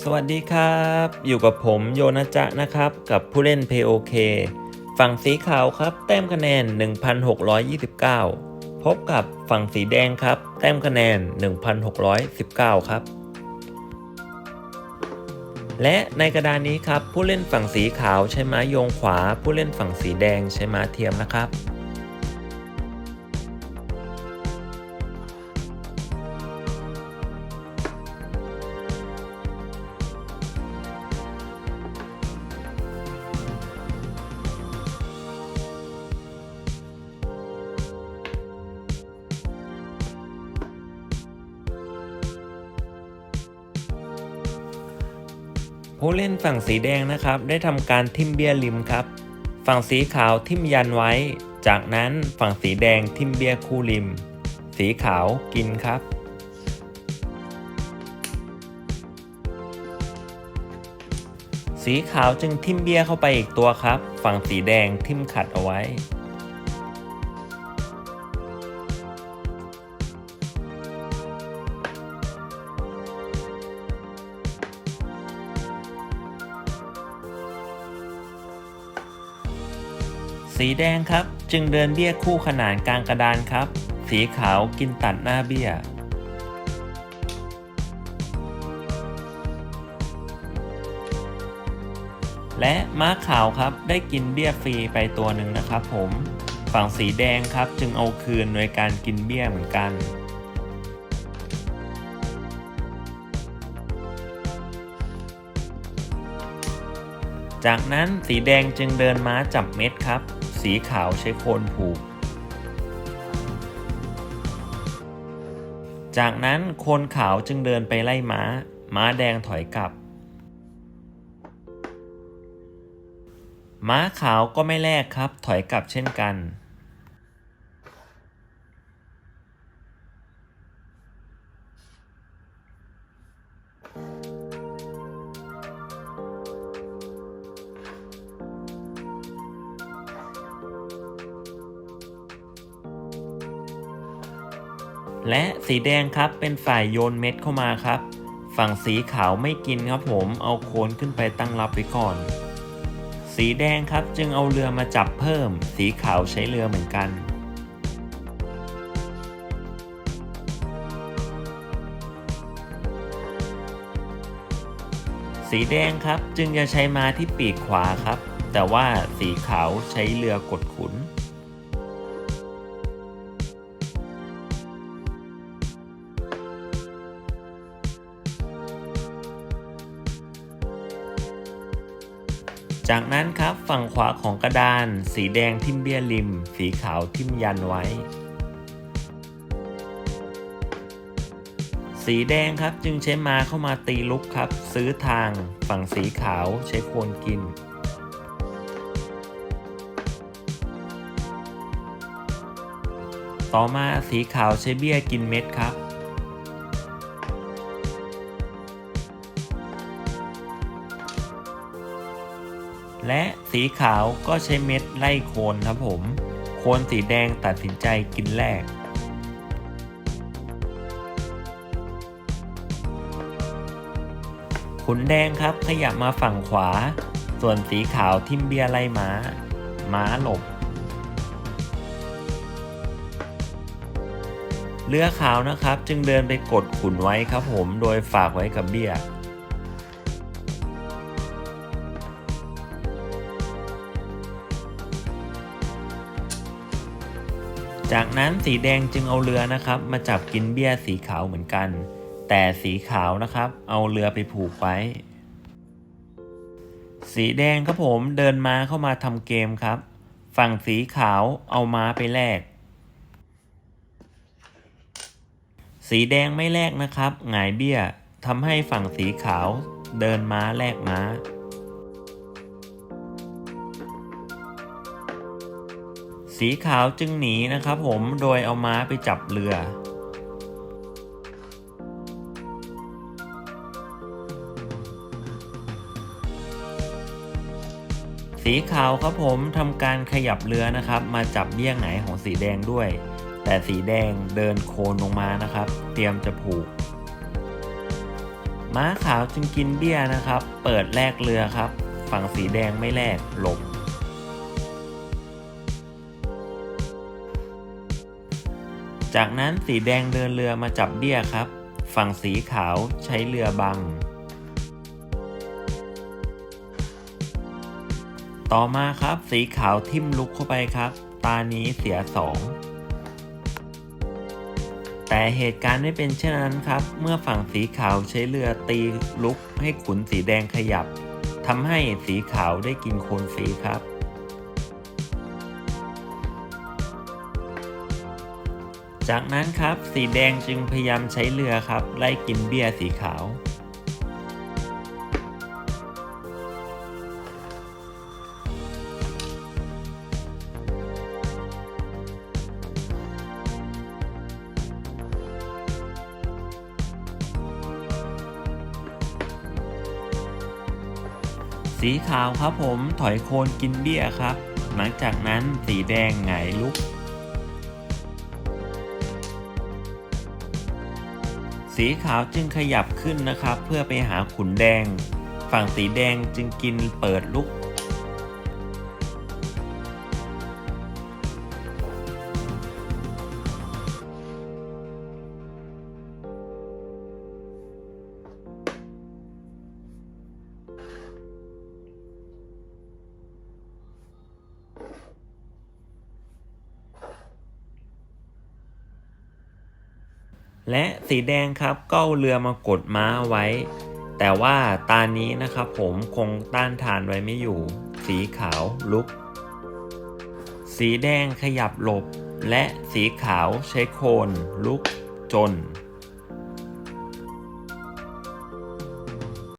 สวัสดีครับ อยู่กับผมโยนะจะนะครับ กับผู้เล่น POK ฝั่งสีขาวครับแต้มคะแนน 1,629 พบกับฝั่งสีแดงครับ แต้มคะแนน 1,619 ครับ และในกระดานนี้ครับผู้เล่นฝั่งสีขาวใช้ม้าโยงขวา ผู้เล่นฝั่งสีแดงใช้ม้าเทียมนะครับ ผู้เล่นฝั่งสีแดงนะครับ ได้ทำการทิมเบียริมครับ ฝั่งสีขาวทิมยันไว้ จากนั้นฝั่งสีแดงทิมเบียคู่ริม สีขาวกินครับสีขาวจึงทิมเบียเข้าไปอีกตัวครับ ฝั่งสีแดงทิมขัดเอาไว้ สีแดงครับ จึงเดินเบี้ยคู่ขนานกลางกระดานครับ สีขาวกินตัดหน้าเบี้ย และม้าขาวครับได้กินเบี้ยฟรีไปตัวหนึ่งนะครับผมฝั่งสีแดงครับจึงเอาคืนโดยการกินเบี้ยเหมือนกันจากนั้นสีแดงจึงเดินม้าจับเม็ดครับ สีขาวใช้โคนผูก จากนั้นโคนขาวจึงเดินไปไล่ม้า ม้าแดงถอยกลับ ม้าขาวก็ไม่แลกครับถอยกลับเช่นกัน และสีแดงครับเป็นฝ่ายโยนเม็ดเข้ามาครับ ฝั่งสีขาวไม่กินครับผมเอาโคนขึ้นไปตั้งรับไว้ก่อน สีแดงครับจึงเอาเรือมาจับเพิ่ม สีขาวใช้เรือเหมือนกันสีแดงครับจึงจะใช้มาที่ปีกขวาครับ แต่ว่าสีขาวใช้เรือกดขุน จากนั้นครับฝั่งขวาของกระดาน สีแดงทิมเบี้ยริม สีขาวทิมยันไว้ สีแดงครับจึงใช้มาเข้ามาตีลุกครับ ซื้อทาง ฝั่งสีขาวใช้โคนกินต่อมาสีขาวใช้เบี้ยกินเม็ดครับ และสีขาวก็ใช้เม็ดไล่โคนครับผม โคนสีแดงตัดสินใจกินแรก ขุนแดงครับขยับมาฝั่งขวา ส่วนสีขาวทิมเบียไล่ม้า ม้าหลบ เรือขาวนะครับจึงเดินไปกดขุนไว้ครับผมโดยฝากไว้กับเบี้ย จากนั้นสีแดงจึงเอาเรือนะครับ มาจับกินเบี้ยสีขาวเหมือนกัน แต่สีขาวนะครับ เอาเรือไปผูกไว้ สีแดงครับผมเดินม้าเข้ามาทำเกมครับ ฝั่งสีขาวเอาม้าไปแลกสีแดงไม่แลกนะครับหงายเบี้ยทำให้ฝั่งสีขาวเดินม้าแลกม้า สีขาวจึงหนีนะครับผมโดยเอาม้าไปจับเรือสีขาวครับผมทำการขยับเรือนะครับ มาจับเบี้ยงไหนของสีแดงด้วย แต่สีแดงเดินโคนลงมานะครับ เตรียมจะผูก ม้าขาวจึงกินเบี้ยนะครับ เปิดแลกเรือครับ ฝั่งสีแดงไม่แลกหลบ จากนั้นสีแดงเดินเรือมาจับเบี้ยครับ ฝั่งสีขาวใช้เรือบัง ต่อมาครับสีขาวทิ่มลุกเข้าไปครับ ตานี้เสียสองแต่เหตุการณ์ไม่เป็นเช่นนั้นครับ เมื่อฝั่งสีขาวใช้เรือตีลุกให้ขุนสีแดงขยับทำให้สีขาวได้กินโคนสีครับ จากนั้นครับสีแดงจึงพยายามใช้เรือครับ ไล่กินเบี้ยสีขาว สีขาวครับผมถอยโคนกินเบี้ยครับ หลังจากนั้นสีแดงหงายลุก สีขาวจึงขยับขึ้นนะครับ เพื่อไปหาขุนแดง ฝั่งสีแดงจึงกินเปิดลุก และสีแดงครับก็เรือมากดม้าไว้ แต่ว่าตานี้นะครับผมคงต้านทานไว้ไม่อยู่ สีขาวลุก สีแดงขยับหลบ และสีขาวใช้โคนลุกจน